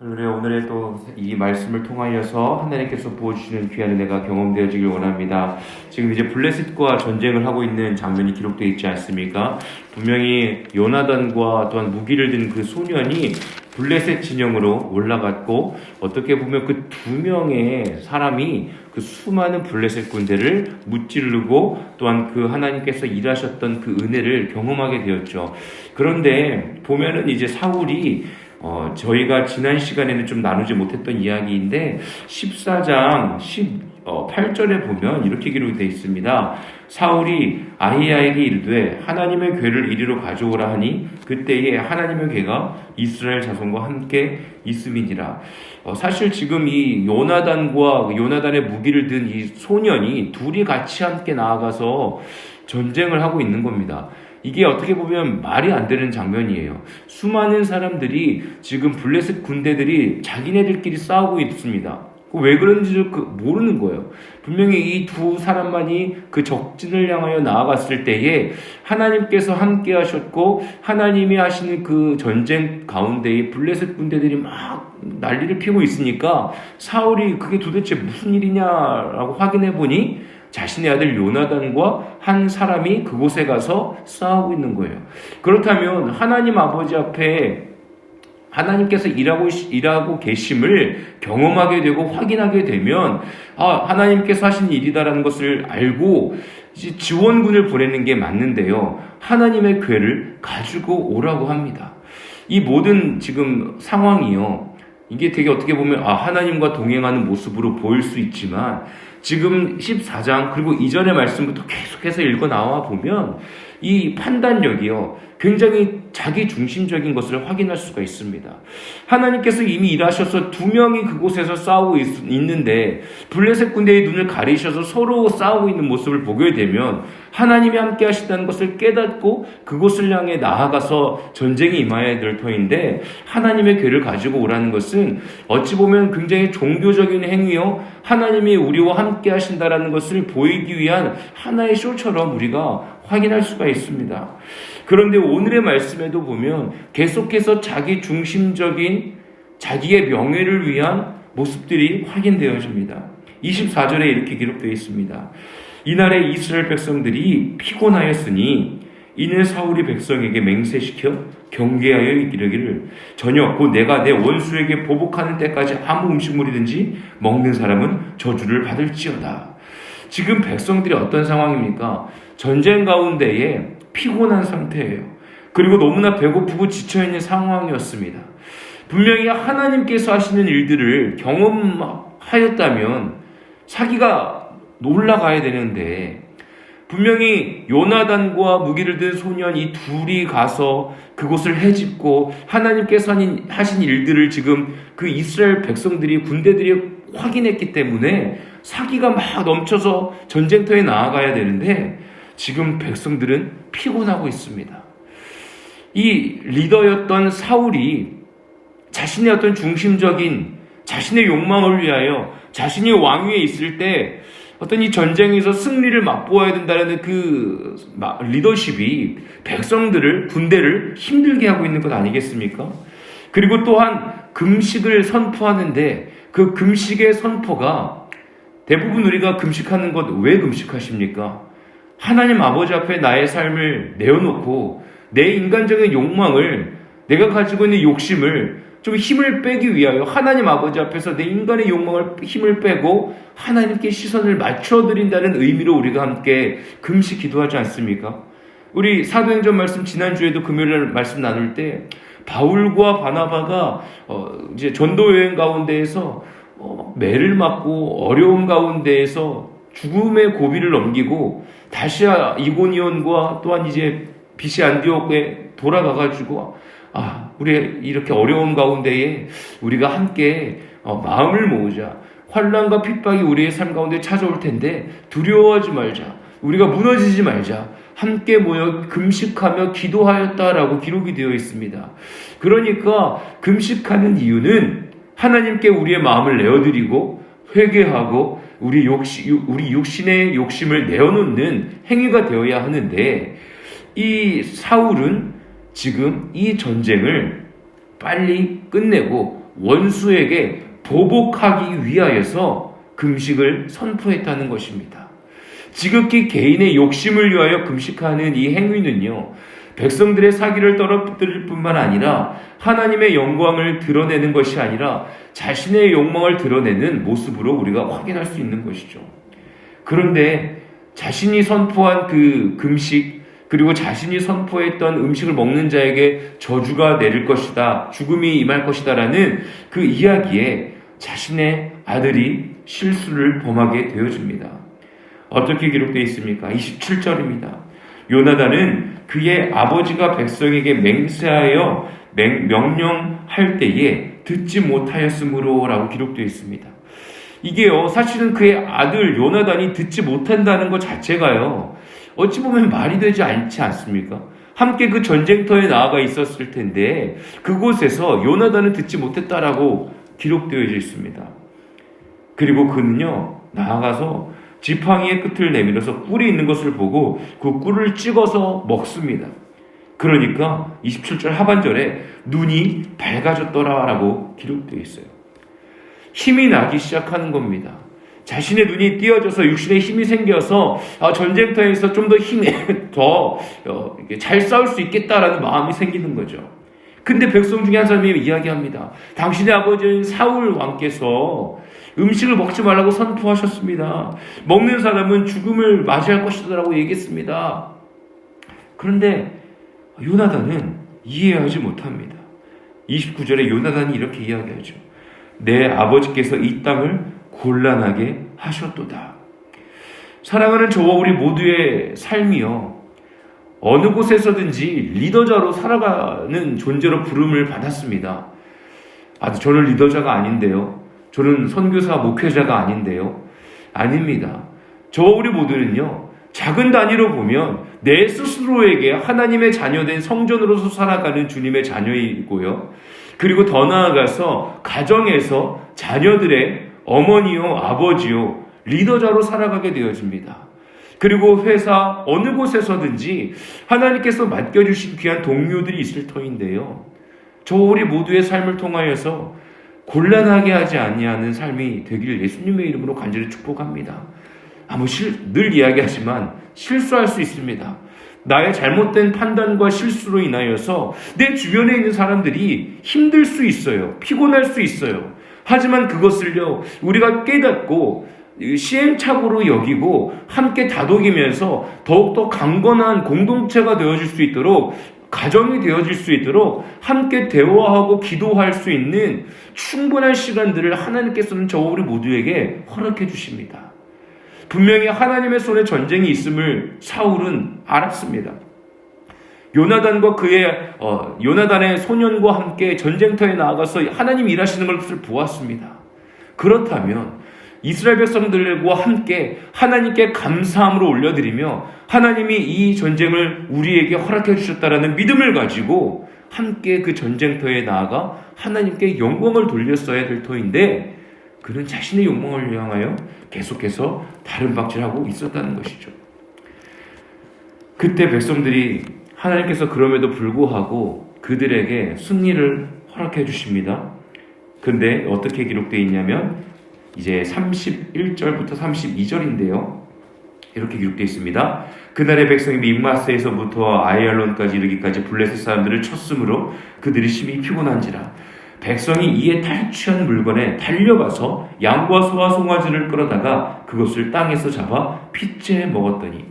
할렐루야 오늘의 또 이 말씀을 통하여서 하나님께서 부어주시는 귀한 은혜가 경험되어지길 원합니다. 지금 이제 블레셋과 전쟁을 하고 있는 장면이 기록되어 있지 않습니까? 분명히 요나단과 또한 무기를 든 그 소년이 블레셋 진영으로 올라갔고 어떻게 보면 그 두 명의 사람이 그 수많은 블레셋 군대를 무찌르고 또한 그 하나님께서 일하셨던 그 은혜를 경험하게 되었죠. 그런데 보면은 이제 사울이 어, 저희가 지난 시간에는 좀 나누지 못했던 이야기인데 14장 18절에 보면 이렇게 기록이 되어 있습니다. 사울이 아히야에게 이르되 하나님의 괴를 이리로 가져오라 하니 그때에 하나님의 괴가 이스라엘 자손과 함께 있음이니라. 어, 사실 지금 이 요나단과 요나단의 무기를 든 이 소년이 둘이 같이 함께 나아가서 전쟁을 하고 있는 겁니다. 이게 어떻게 보면 말이 안 되는 장면이에요. 수많은 사람들이 지금 블레셋 군대들이 자기네들끼리 싸우고 있습니다. 왜 그런지 그 모르는 거예요. 분명히 이 두 사람만이 그 적진을 향하여 나아갔을 때에 하나님께서 함께 하셨고 하나님이 하시는 그 전쟁 가운데에 블레셋 군대들이 막 난리를 피고 있으니까 사울이 그게 도대체 무슨 일이냐라고 확인해 보니 자신의 아들 요나단과 한 사람이 그곳에 가서 싸우고 있는 거예요. 그렇다면 하나님 아버지 앞에 하나님께서 일하고 일하고 계심을 경험하게 되고 확인하게 되면 아 하나님께서 하신 일이다라는 것을 알고 지원군을 보내는 게 맞는데요. 하나님의 괴를 가지고 오라고 합니다. 이 모든 지금 상황이요. 이게 되게 어떻게 보면 아 하나님과 동행하는 모습으로 보일 수 있지만 지금 14장 그리고 이전의 말씀부터 계속해서 읽어 나와 보면 이 판단력이요. 굉장히 자기 중심적인 것을 확인할 수가 있습니다. 하나님께서 이미 일하셔서 두 명이 그곳에서 싸우고 있, 는데 블레셋 군대의 눈을 가리셔서 서로 싸우고 있는 모습을 보게 되면 하나님이 함께 하신다는 것을 깨닫고 그곳을 향해 나아가서 전쟁이 임하여야 될 터인데 하나님의 괴를 가지고 오라는 것은 어찌 보면 굉장히 종교적인 행위요 하나님이 우리와 함께 하신다라는 것을 보이기 위한 하나의 쇼처럼 우리가 확인할 수가 있습니다. 그런데 오늘의 말씀에도 보면 계속해서 자기 중심적인 자기의 명예를 위한 모습들이 확인되어집니다. 24절에 이렇게 기록되어 있습니다. 이날에 이스라엘 백성들이 피곤하였으니 이는 사울이 백성에게 맹세시켜 경계하여 이르기를 저녁 곧 내가 내 원수에게 보복하는 때까지 아무 음식물이든지 먹는 사람은 저주를 받을지어다. 지금 백성들이 어떤 상황입니까? 전쟁 가운데에 피곤한 상태예요. 그리고 너무나 배고프고 지쳐있는 상황이었습니다. 분명히 하나님께서 하시는 일들을 경험하였다면 사기가 놀라가야 되는데 분명히 요나단과 무기를 든 소년 이 둘이 가서 그곳을 해집고 하나님께서 하신 일들을 지금 그 이스라엘 백성들이 군대들이 확인했기 때문에 사기가 막 넘쳐서 전쟁터에 나아가야 되는데 지금 백성들은 피곤하고 있습니다. 이 리더였던 사울이 자신의 어떤 중심적인 자신의 욕망을 위하여 자신이 왕위에 있을 때 어떤 이 전쟁에서 승리를 맛보아야 된다는 그 리더십이 백성들을 군대를 힘들게 하고 있는 것 아니겠습니까? 그리고 또한 금식을 선포하는데 그 금식의 선포가 대부분 우리가 금식하는 것 왜 금식하십니까? 하나님 아버지 앞에 나의 삶을 내어놓고 내 인간적인 욕망을 내가 가지고 있는 욕심을 좀 힘을 빼기 위하여 하나님 아버지 앞에서 내 인간의 욕망을 힘을 빼고 하나님께 시선을 맞춰드린다는 의미로 우리가 함께 금식 기도하지 않습니까? 우리 사도행전 말씀 지난주에도 금요일 말씀 나눌 때 바울과 바나바가 어 이제 전도 여행 가운데에서 어 매를 맞고 어려운 가운데에서 죽음의 고비를 넘기고 다시 이고니온과 또한 이제 비시 안디옥에 돌아가가지고 아 우리 이렇게 어려운 가운데에 우리가 함께 어, 마음을 모으자. 환란과 핍박이 우리의 삶 가운데 찾아올 텐데 두려워하지 말자. 우리가 무너지지 말자. 함께 모여 금식하며 기도하였다라고 기록이 되어 있습니다. 그러니까 금식하는 이유는 하나님께 우리의 마음을 내어드리고 회개하고 우리 욕심, 우리 육신의 욕심을 내어놓는 행위가 되어야 하는데 이 사울은 지금 이 전쟁을 빨리 끝내고 원수에게 보복하기 위하여서 금식을 선포했다는 것입니다. 지극히 개인의 욕심을 위하여 금식하는 이 행위는요, 백성들의 사기를 떨어뜨릴 뿐만 아니라 하나님의 영광을 드러내는 것이 아니라 자신의 욕망을 드러내는 모습으로 우리가 확인할 수 있는 것이죠. 그런데 자신이 선포한 그 금식, 그리고 자신이 선포했던 음식을 먹는 자에게 저주가 내릴 것이다, 죽음이 임할 것이다라는 그 이야기에 자신의 아들이 실수를 범하게 되어집니다. 어떻게 기록되어 있습니까? 27절입니다. 요나단은 그의 아버지가 백성에게 맹세하여 맹, 명령할 때에 듣지 못하였으므로 라고 기록되어 있습니다. 이게요, 사실은 그의 아들 요나단이 듣지 못한다는 것 자체가요, 어찌 보면 말이 되지 않지 않습니까? 함께 그 전쟁터에 나아가 있었을 텐데, 그곳에서 요나단은 듣지 못했다라고 기록되어 있습니다. 그리고 그는요, 나아가서 지팡이의 끝을 내밀어서 꿀이 있는 것을 보고 그 꿀을 찍어서 먹습니다. 그러니까 27절 하반절에 눈이 밝아졌더라라고 기록되어 있어요. 힘이 나기 시작하는 겁니다. 자신의 눈이 띄어져서 육신에 힘이 생겨서 아, 전쟁터에서 좀 더 힘이 더잘 어, 싸울 수 있겠다라는 마음이 생기는 거죠. 근데 백성 중에 한 사람이 이야기합니다. 당신의 아버지인 사울 왕께서 음식을 먹지 말라고 선포하셨습니다. 먹는 사람은 죽음을 맞이할 것이다라고 얘기했습니다. 그런데 요나단은 이해하지 못합니다. 29절에 요나단이 이렇게 이야기하죠. 내 아버지께서 이 땅을 곤란하게 하셨도다. 사랑하는 저와 우리 모두의 삶이요. 어느 곳에서든지 리더자로 살아가는 존재로 부름을 받았습니다. 아, 저는 리더자가 아닌데요. 저는 선교사 목회자가 아닌데요. 아닙니다. 저와 우리 모두는요. 작은 단위로 보면 내 스스로에게 하나님의 자녀된 성전으로서 살아가는 주님의 자녀이고요. 그리고 더 나아가서 가정에서 자녀들의 어머니요, 아버지요, 리더자로 살아가게 되어집니다. 그리고 회사 어느 곳에서든지 하나님께서 맡겨주신 귀한 동료들이 있을 터인데요. 저 우리 모두의 삶을 통하여서 곤란하게 하지 아니하는 삶이 되기를 예수님의 이름으로 간절히 축복합니다. 아무 실, 늘 이야기하지만 실수할 수 있습니다. 나의 잘못된 판단과 실수로 인하여서 내 주변에 있는 사람들이 힘들 수 있어요. 피곤할 수 있어요. 하지만 그것을요, 우리가 깨닫고 시행착오로 여기고 함께 다독이면서 더욱더 강건한 공동체가 되어질 수 있도록 가정이 되어질 수 있도록 함께 대화하고 기도할 수 있는 충분한 시간들을 하나님께서는 저 우리 모두에게 허락해 주십니다. 분명히 하나님의 손에 전쟁이 있음을 사울은 알았습니다. 요나단과 그의 어, 요나단의 소년과 함께 전쟁터에 나아가서 하나님 일하시는 것을 보았습니다. 그렇다면 이스라엘 백성들과 함께 하나님께 감사함으로 올려드리며 하나님이 이 전쟁을 우리에게 허락해 주셨다라는 믿음을 가지고 함께 그 전쟁터에 나아가 하나님께 영광을 돌렸어야 될 터인데 그는 자신의 욕망을 향하여 계속해서 다른 박질하고 있었다는 것이죠. 그때 백성들이 하나님께서 그럼에도 불구하고 그들에게 승리를 허락해 주십니다. 근데 어떻게 기록되어 있냐면 이제 31절부터 32절인데요. 이렇게 기록되어 있습니다. 그날의 백성이 믹마스에서부터 아이알론까지 이르기까지 블레셋 사람들을 쳤으므로 그들이 심히 피곤한지라 백성이 이에 탈취한 물건에 달려가서 양과 소와 송아지를 끌어다가 그것을 땅에서 잡아 핏째 먹었더니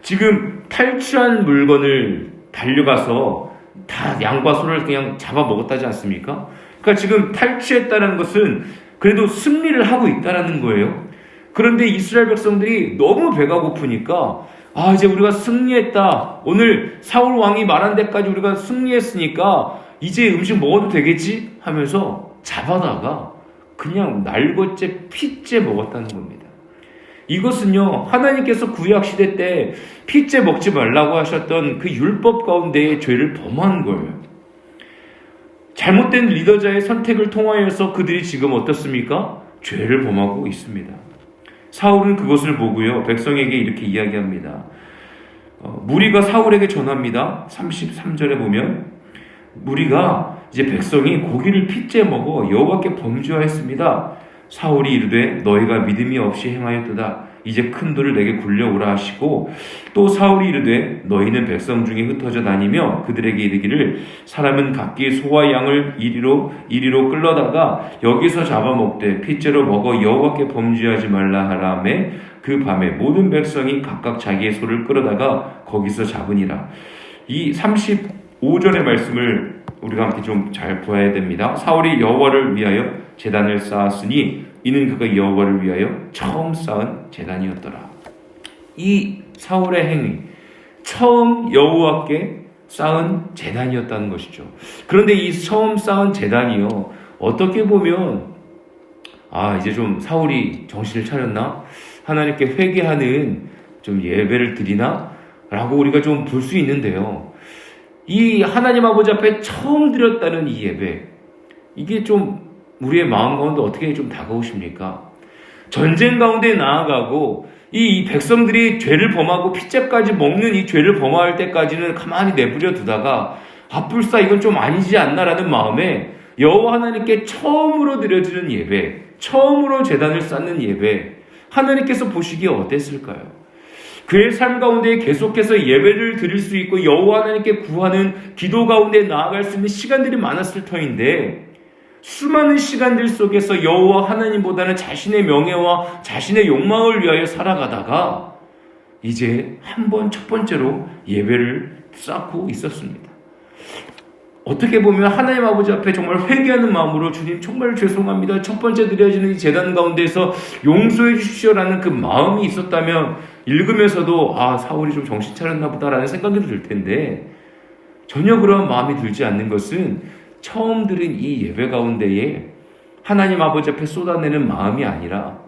지금 탈취한 물건을 달려가서 다 양과 소를 그냥 잡아 먹었다지 않습니까? 그러니까 지금 탈취했다는 것은 그래도 승리를 하고 있다라는 거예요. 그런데 이스라엘 백성들이 너무 배가 고프니까 아 이제 우리가 승리했다. 오늘 사울 왕이 말한 데까지 우리가 승리했으니까 이제 음식 먹어도 되겠지 하면서 잡아다가 그냥 날것째 핏째 먹었다는 겁니다. 이것은요 하나님께서 구약 시대 때 핏째 먹지 말라고 하셨던 그 율법 가운데의 죄를 범한 거예요. 잘못된 리더자의 선택을 통하여서 그들이 지금 어떻습니까? 죄를 범하고 있습니다. 사울은 그것을 보고요. 백성에게 이렇게 이야기합니다. 어, 무리가 사울에게 전합니다. 33절에 보면 무리가 이제 백성이 고기를 핏째 먹어 여호와께 범죄하였습니다. 사울이 이르되 너희가 믿음이 없이 행하였도다. 이제 큰 돌을 내게 굴려오라 하시고 또 사울이 이르되 너희는 백성 중에 흩어져 다니며 그들에게 이르기를 사람은 각기 소와 양을 이리로 이리로 끌러다가 여기서 잡아먹되 핏째로 먹어 여호와께 범죄하지 말라 하라매 그 밤에 모든 백성이 각각 자기의 소를 끌어다가 거기서 잡으니라. 이 35절의 말씀을 우리가 함께 좀 잘 보아야 됩니다. 사울이 여호와를 위하여 제단을 쌓았으니 이는 그가 여호와를 위하여 처음 쌓은 제단이었더라. 이 사울의 행위 처음 여호와께 쌓은 제단이었다는 것이죠. 그런데 이 처음 쌓은 제단이요 어떻게 보면 아 이제 좀 사울이 정신을 차렸나 하나님께 회개하는 좀 예배를 드리나 라고 우리가 좀 볼 수 있는데요. 이 하나님 아버지 앞에 처음 드렸다는 이 예배 이게 좀 우리의 마음 가운데 어떻게 좀 다가오십니까? 전쟁 가운데 나아가고 이 백성들이 죄를 범하고 피자까지 먹는 이 죄를 범할 때까지는 가만히 내버려 두다가 아뿔싸 이건 좀 아니지 않나라는 마음에 여호와 하나님께 처음으로 드려지는 예배, 처음으로 재단을 쌓는 예배, 하나님께서 보시기에 어땠을까요? 그의 삶 가운데 계속해서 예배를 드릴 수 있고 여호와 하나님께 구하는 기도 가운데 나아갈 수 있는 시간들이 많았을 터인데 수많은 시간들 속에서 여호와 하나님보다는 자신의 명예와 자신의 욕망을 위하여 살아가다가 이제 한 번 첫 번째로 예배를 쌓고 있었습니다. 어떻게 보면 하나님 아버지 앞에 정말 회개하는 마음으로 주님 정말 죄송합니다. 첫 번째 드려지는 이 재단 가운데서 용서해 주십시오라는 그 마음이 있었다면 읽으면서도 아 사울이 좀 정신 차렸나 보다라는 생각이 들 텐데 전혀 그런 마음이 들지 않는 것은 처음 들은 이 예배 가운데에 하나님 아버지 앞에 쏟아내는 마음이 아니라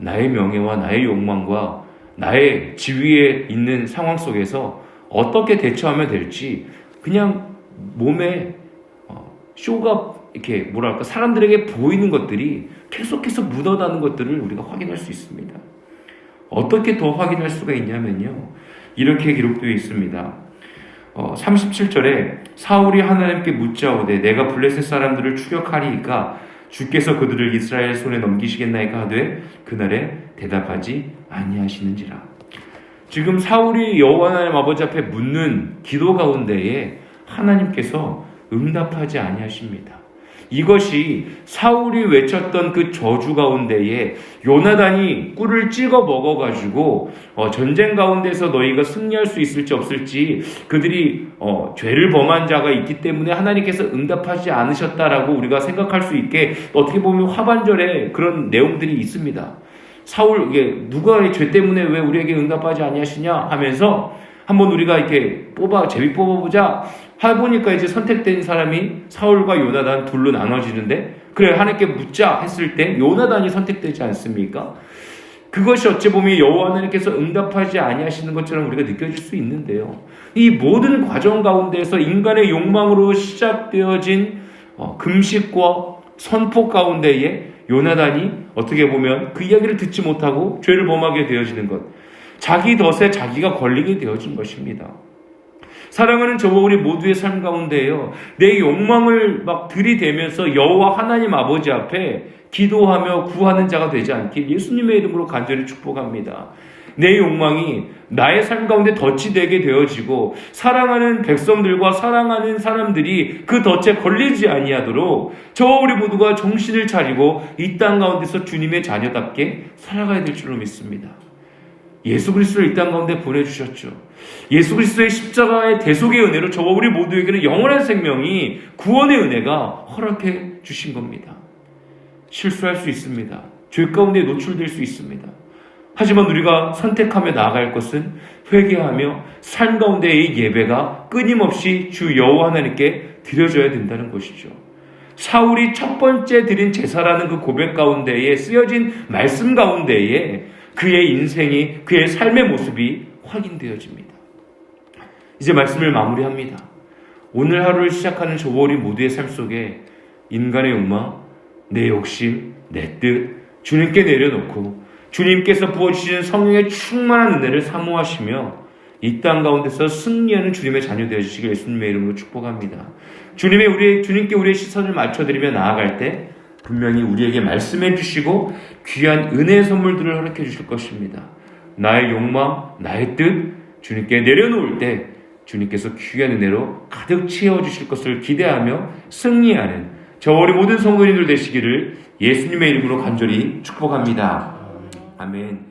나의 명예와 나의 욕망과 나의 지위에 있는 상황 속에서 어떻게 대처하면 될지 그냥 몸에 어, 쇼가 이렇게 뭐랄까 사람들에게 보이는 것들이 계속해서 묻어나는 것들을 우리가 확인할 수 있습니다. 어떻게 더 확인할 수가 있냐면요. 이렇게 기록되어 있습니다. 어, 37절에 사울이 하나님께 묻자오되 내가 블레셋 사람들을 추격하리이까 주께서 그들을 이스라엘 손에 넘기시겠나이까 하되 그날에 대답하지 아니하시는지라. 지금 사울이 여호와 하나님 아버지 앞에 묻는 기도 가운데에 하나님께서 응답하지 아니하십니다. 이것이 사울이 외쳤던 그 저주 가운데에 요나단이 꿀을 찍어 먹어가지고 어, 전쟁 가운데서 너희가 승리할 수 있을지 없을지 그들이 어, 죄를 범한 자가 있기 때문에 하나님께서 응답하지 않으셨다라고 우리가 생각할 수 있게 어떻게 보면 화반절에 그런 내용들이 있습니다. 사울 이게 누가 죄 때문에 왜 우리에게 응답하지 아니하시냐 하면서 한번 우리가 이렇게 뽑아 제비 뽑아보자 해보니까 이제 선택된 사람이 사울과 요나단 둘로 나눠지는데 그래 하나님께 묻자 했을 때 요나단이 선택되지 않습니까? 그것이 어찌 보면 여호와 하나님께서 응답하지 아니하시는 것처럼 우리가 느껴질 수 있는데요. 이 모든 과정 가운데서 인간의 욕망으로 시작되어진 어, 금식과 선포 가운데에 요나단이 어떻게 보면 그 이야기를 듣지 못하고 죄를 범하게 되어지는 것. 자기 덫에 자기가 걸리게 되어진 것입니다. 사랑하는 저와 우리 모두의 삶 가운데에요. 내 욕망을 막 들이대면서 여호와 하나님 아버지 앞에 기도하며 구하는 자가 되지 않길 예수님의 이름으로 간절히 축복합니다. 내 욕망이 나의 삶 가운데 덫이 되게 되어지고 사랑하는 백성들과 사랑하는 사람들이 그 덫에 걸리지 아니하도록 저와 우리 모두가 정신을 차리고 이 땅 가운데서 주님의 자녀답게 살아가야 될 줄로 믿습니다. 예수 그리스도를 이 땅 가운데 보내주셨죠. 예수 그리스도의 십자가의 대속의 은혜로 저와 우리 모두에게는 영원한 생명이 구원의 은혜가 허락해 주신 겁니다. 실수할 수 있습니다. 죄 가운데 노출될 수 있습니다. 하지만 우리가 선택하며 나아갈 것은 회개하며 삶 가운데의 예배가 끊임없이 주 여호와 하나님께 드려져야 된다는 것이죠. 사울이 첫 번째 드린 제사라는 그 고백 가운데에 쓰여진 말씀 가운데에 그의 인생이 그의 삶의 모습이 확인되어집니다. 이제 말씀을 마무리합니다. 오늘 하루를 시작하는 우리 모두의 삶 속에 인간의 욕망, 내 욕심, 내 뜻, 주님께 내려놓고 주님께서 부어주시는 성령의 충만한 은혜를 사모하시며 이 땅 가운데서 승리하는 주님의 자녀 되어 주시길 예수님의 이름으로 축복합니다. 주님의 우리 주님께 우리의 시선을 맞춰드리며 나아갈 때 분명히 우리에게 말씀해 주시고 귀한 은혜의 선물들을 허락해 주실 것입니다. 나의 욕망, 나의 뜻 주님께 내려놓을 때 주님께서 귀한 은혜로 가득 채워 주실 것을 기대하며 승리하는 저 우리 모든 성도님들 되시기를 예수님의 이름으로 간절히 축복합니다. 아멘.